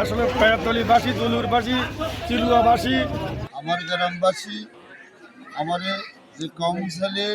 আসলে পেয়াতলিবাসী দলুরবাসী চিলুয়াবাসী। আমার গ্রামবাসী আমার যে কাউন্সিলে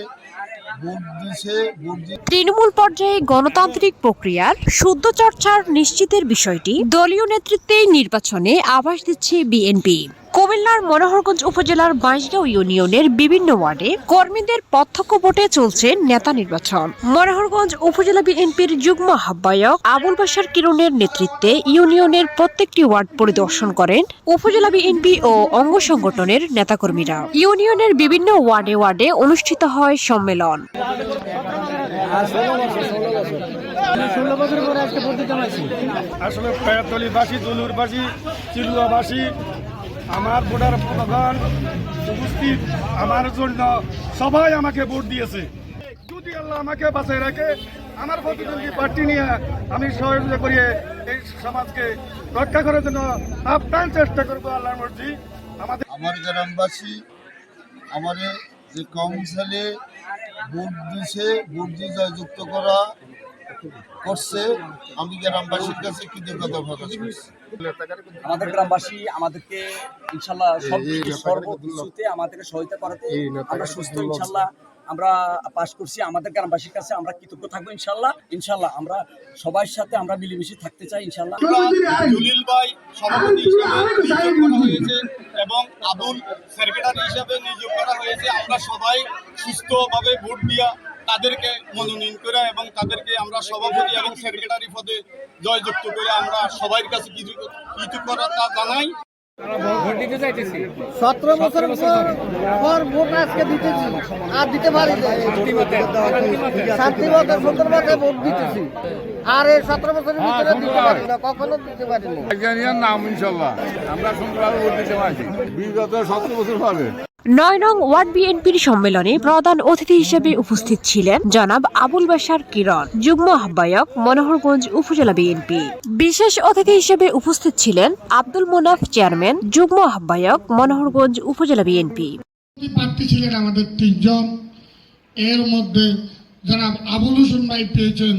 তৃণমূল পর্যায়ে গণতান্ত্রিক প্রক্রিয়ার শুদ্ধ চর্চার নিশ্চিতের বিষয়টি দলীয় নেতৃত্বে নির্বাচনে আভাস দিচ্ছে বিএনপি। কুমিল্লার মনোহরগঞ্জ উপজেলার বাইশগাঁও ইউনিয়নের বিভিন্ন ওয়ার্ডে কর্মীদের প্রত্যক্ষ ভোটে চলছে নেতা নির্বাচন। মনোহরগঞ্জ উপজেলা বিএনপির যুগ্ম আহ্বায়ক আবুল বাসার কিরণের নেতৃত্বে ইউনিয়নের প্রত্যেকটি ওয়ার্ড পরিদর্শন করেন উপজেলা বিএনপি ও অঙ্গ সংগঠনের নেতাকর্মীরা। ইউনিয়নের বিভিন্ন ওয়ার্ডে ওয়ার্ডে অনুষ্ঠিত হয় সম্মেলন। আসলে পেয়াতলিবাসী দলুরবাসী চিলুয়াবাসী আমার ভোটার প্রধান উপস্থিত আমার জন্য সবাই আমাকে ভোট দিয়েছে। যদি আল্লাহ আমাকে বাঁচায় রাখে, আমার প্রতিদ্বন্দ্বী পার্টি নিয়ে আমি সহযোগিতা করিয়ে এই সমাজকে রক্ষা করার জন্য আপ্রাণ চেষ্টা করব আল্লাহর মর্জি। আমাদের আমার গ্রামবাসী, আমারে যে কাউন্সিলে ভোট দিছে, ভোট দিয়ে জয়যুক্ত করা করছে। আমি গ্রামবাসীর কাছে কৃতজ্ঞতা প্রকাশ করছি আমাদের গ্রামবাসী আমাদেরকে ইনশাল্লাহ সর্বকিছুতে আমাদেরকে সহায়তা করাতে আমরা সুস্থ ইনশাল্লাহ আমরা পাশ করছি। আমাদের গ্রামবাসীর কাছে আমরা কৃতজ্ঞ থাকব ইনশাল্লাহ। ইনশাল্লাহ আমরা সবার সাথে আমরা মিলেমিশে থাকতে চাই ইনশাল্লাহ। জলিল ভাই সভাপতি হিসেবে নিয়োগ করা হয়েছে এবং আবুল সেক্রেটারি হিসাবে নিয়োগ করা হয়েছে। আমরা সবাই সুস্থভাবে ভোট দিয়া তাদেরকে মনোনয়ন করে এবং তাদেরকে আমরা সভাপতি এবং সেক্রেটারি পদে জয়যুক্ত করে আমরা সবার কাছে কিছু কৃতজ্ঞতা জানাই। সতেরো বছর পর পর ভোট আজকে দিতেছি। আর দিতে পারি সুন্দর মতে ভোট দিতেছি। আর এই সতেরো বছরের ভিতরে দিতে পারি না কখনো দিতে পারি না নাম ইনশাল্লাহ। আমরা সুন্দরভাবে ভোট দিতে পারছি। বিগত সতেরো বছর পাবে নয় নং ওয়ার্ড বিএনপির সম্মেলনে প্রধান অতিথি হিসেবে উপস্থিত ছিলেন জনাব আবুল বাসার কিরণ, যুগ্ম আহ্বায়ক মনোহরগঞ্জ উপজেলা বিএনপি। বিশেষ অতিথি হিসেবে উপস্থিত ছিলেন আব্দুল মোনাফ চেয়ারম্যান, যুগ্ম আহ্বায়ক মনোহরগঞ্জ উপজেলা বিএনপি। প্রার্থী ছিলেন আমাদের তিনজন। এর মধ্যে জনাব আবুল হোসেন ভাই পেয়েছেন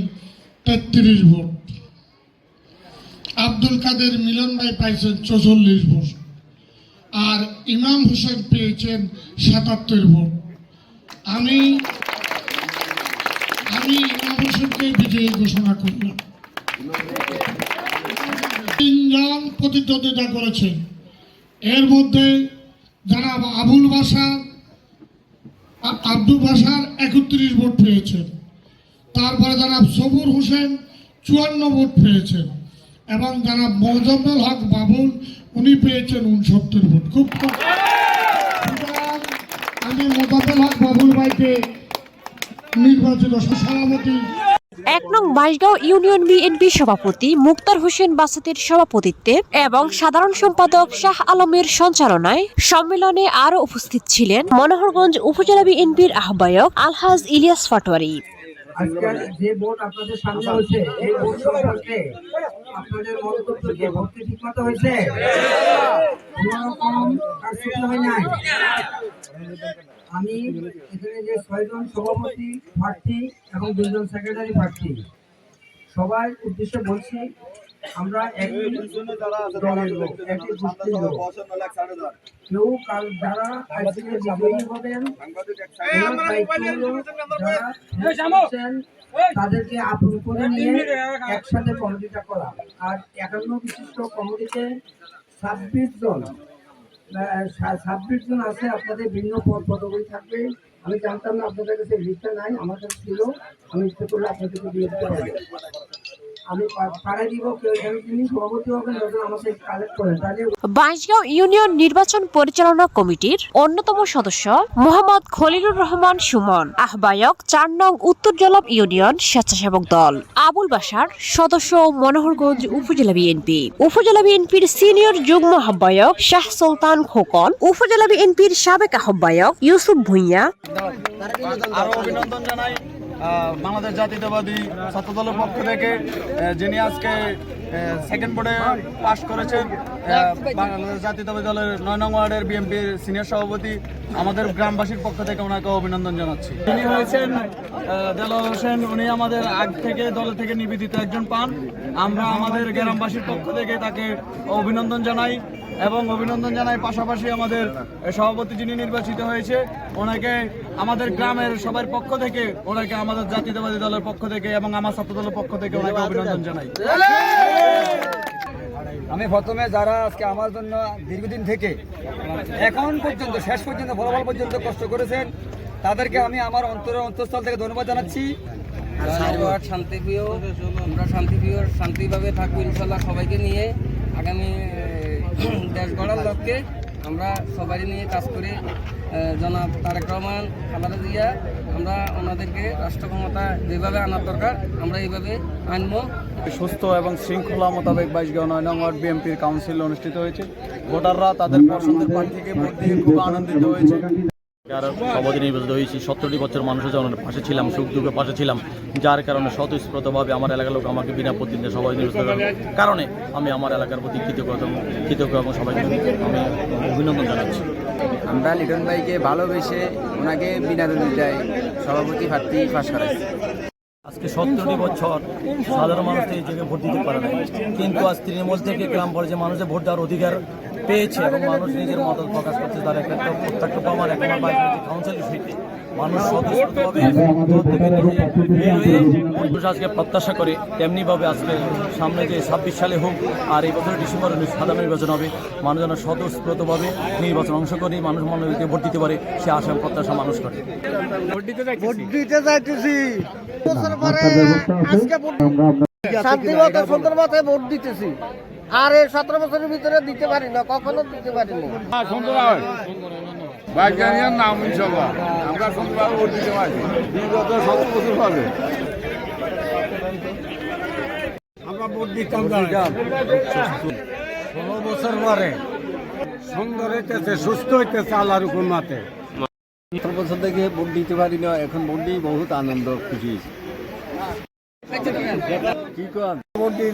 তেত্রিশ ভোট। আব্দুল কাদের মিলন ভাই পাইছেন চৌচল্লিশ ভোট। আর ইমাম হোসেন পেয়েছেন সাতাত্তর ভোট। আমি আমি ইমাম হোসেনকে বিজয়ী ঘোষণা করলাম তিনজন প্রতিদ্বন্দ্বিতা করেছেন। এর মধ্যে যারা আবুল বাসার আব্দুল বাসার একত্রিশ ভোট পেয়েছেন। তারপরে যারা সবুর হোসেন চুয়ান্ন ভোট পেয়েছেন। এবং জনাব মোজাম্মেল হক বাবুল উনি পেয়েছেন উনসত্তর ভোট। খুব আমি মোজাম্মেল হক বাবুল ভাইকে নির্বাচিত সভাপতি এক নং বাইশগাঁও ইউনিয়ন বিএনপি সভাপতি মুক্তার হোসেন বাসাতের সভাপতিত্বে এবং সাধারণ সম্পাদক শাহ আলমের সঞ্চালনায় সম্মেলনে আরও উপস্থিত ছিলেন মনোহরগঞ্জ উপজেলা বিএনপির আহ্বায়ক আলহাজ ইলিয়াস ফাটোয়ারি। আজকে যে ভোট আপনাদের সামনে হয়েছে এই ভোট সম্পর্কে আপনাদের মন্তব্য ভোট কি ঠিক মতো হয়েছে? হয় নাই? আমি এখানে যে ছয়জন সভাপতি প্রার্থী এবং দুজন সেক্রেটারি প্রার্থী, সবাই উদ্দেশ্যে বলছি আমরা। কেউ কাল যারা আজকে বিজয়ী হবেন তাদেরকে আপন করে নিয়ে একসাথে কমিটিটা করা। আর একান্ন বিশিষ্ট কমিটিতে ছাব্বিশ জন ছাব্বিশ জন আছে আপনাদের ভিন্ন পদ পদগুলি থাকবে। আমি জানতাম না আপনাদের কাছে লিস্টটা নাই আমার কাছে ছিল। আমি ইচ্ছে করলে আপনাদেরকে দিয়ে দিতে পারি। বাইশগাঁও ইউনিয়ন নির্বাচন পরিচালনা কমিটির অন্যতম সদস্য মোহাম্মদ খলিলুর রহমান সুমন আহ্বায়ক চার নং উত্তর জলম ইউনিয়ন স্বেচ্ছাসেবক দল। আবুল বাসার সদস্য মনোহরগঞ্জ উপজেলা বিএনপি উপজেলা বিএনপির সিনিয়র যুগ্ম আহ্বায়ক শাহ সুলতান খোকন উপজেলা বিএনপির সাবেক আহ্বায়ক ইউসুফ ভুঁইয়া। বাংলাদেশ জাতীয়তাবাদী ছাত্রদলের পক্ষ থেকে যিনি আজকে সেকেন্ড বোর্ডে পাশ করেছেন জাতীয়তাবাদী দলের নয় নং ওয়ার্ডের বিএনপির সিনিয়র সভাপতি। আমাদের গ্রামবাসীর পক্ষ থেকে ওনাকে অভিনন্দন জানাচ্ছি। তিনি হয়েছেন দেলোয়ার হোসেন। উনি আমাদের আগ থেকে, দল থেকে নিবেদিত একজন পান। আমরা আমাদের গ্রামবাসীর পক্ষ থেকে তাকে অভিনন্দন জানাই এবং অভিনন্দন জানাই পাশাপাশি আমাদের সভাপতি যিনি নির্বাচিত হয়েছে, ওনাকে আমাদের গ্রামের সবার পক্ষ থেকে, ওনাকে আমাদের জাতীয়তাবাদী দলের পক্ষ থেকে এবং আমার ছাত্র দলের পক্ষ থেকে ওনাকে অভিনন্দন জানাই। আমি প্রথমে যারা আজকে আমার জন্য দীর্ঘদিন থেকে, এখন পর্যন্ত, শেষ পর্যন্ত, ফলাফল পর্যন্ত কষ্ট করেছেন, তাদেরকে আমি আমার অন্তরের অন্তঃস্থল থেকে ধন্যবাদ জানাচ্ছি। শান্তিপ্রিয় আমরা শান্তিপ্রিয় শান্তিভাবে থাকব ইনশাল্লাহ সবাইকে নিয়ে। আগামী দেশ গড়ার লক্ষ্যে আমরা সবাই নিয়ে কাজ করে জনাব তারেক রহমান, খালেদা জিয়া আমরা ওনাদেরকে রাষ্ট্র ক্ষমতা যেভাবে আনার দরকার, আমরা এইভাবে আনব। সুস্থ এবং শৃঙ্খলা মোতাবেক বাইশগাঁও নয় নং ওয়ার্ড বিএনপির কাউন্সিল অনুষ্ঠিত হয়েছে। ভোটাররা তাদের পছন্দের প্রার্থীকে ভোট দিয়ে খুব আনন্দিত হয়েছে। আর সভাপতি নির্বাচিত হয়েছি সত্তরটি বছর মানুষের জন্য পাশে ছিলাম সুখ দুঃখে পাশে ছিলাম যার কারণে স্বতঃস্ফূর্তভাবে আমার এলাকার লোক আমাকে বিনা প্রতিনিধি সভাপতি নির্বাচিত কারণে আমি আমার এলাকার প্রতি কৃতজ্ঞ কৃতজ্ঞ এবং সবাইকে আমি অভিনন্দন জানাচ্ছি। আমরা লিটন ভাইকে ভালোবেসে ওনাকে বিনা দেয় সভাপতি প্রার্থী পাশ করাইছি আজকে সত্তরটি বছর সাধারণ মানুষ এই জায়গায় ভোট দিতে পারে না কিন্তু আজ তৃণমূল থেকে গ্রাম পর্যায়ে মানুষের ভোট দেওয়ার অধিকার পেয়েছে এবং মানুষ নিজের মত প্রকাশ করছে তার একটা প্রত্যক্ষ প্রমাণ এখন বাইরে কাউন্সিল হইতে মানুষ স্বতঃস্ফূর্তভাবে ভোট আজকে প্রত্যাশা করে তেমনিভাবে আজকে সামনে যে ছাব্বিশ সালে হোক আর এই বছর ডিসেম্বরে সাধারণ নির্বাচন হবে মানুষ যেন স্বতঃস্ফূর্তভাবে নির্বাচন অংশ করে মানুষ মনোনীত ভোট দিতে পারে সে আশা প্রত্যাশা মানুষ করে। সুন্দর মতে ভোট দিতেছি। আর এই সতেরো বছরের ভিতরে দিতে পারি না কখনো দিতে পারিনি সুন্দর হয় বাইকানিয়ার নাম ইনশাল্লাহ আমরা সুন্দরভাবে ভোট দিতে পারছি বিগত সতেরো বছর হবে। আমরা ভোট দিতাম ষোলো বছর পরে সুন্দর হইতেছে সুস্থ হইতেছে আল্লাহর হুকুমাতে সতেরো বছর থেকে ভোট দিতে পারি না এখন ভোট দিয়ে বহুত আনন্দ খুশি। কি কর? ভোট দিয়ে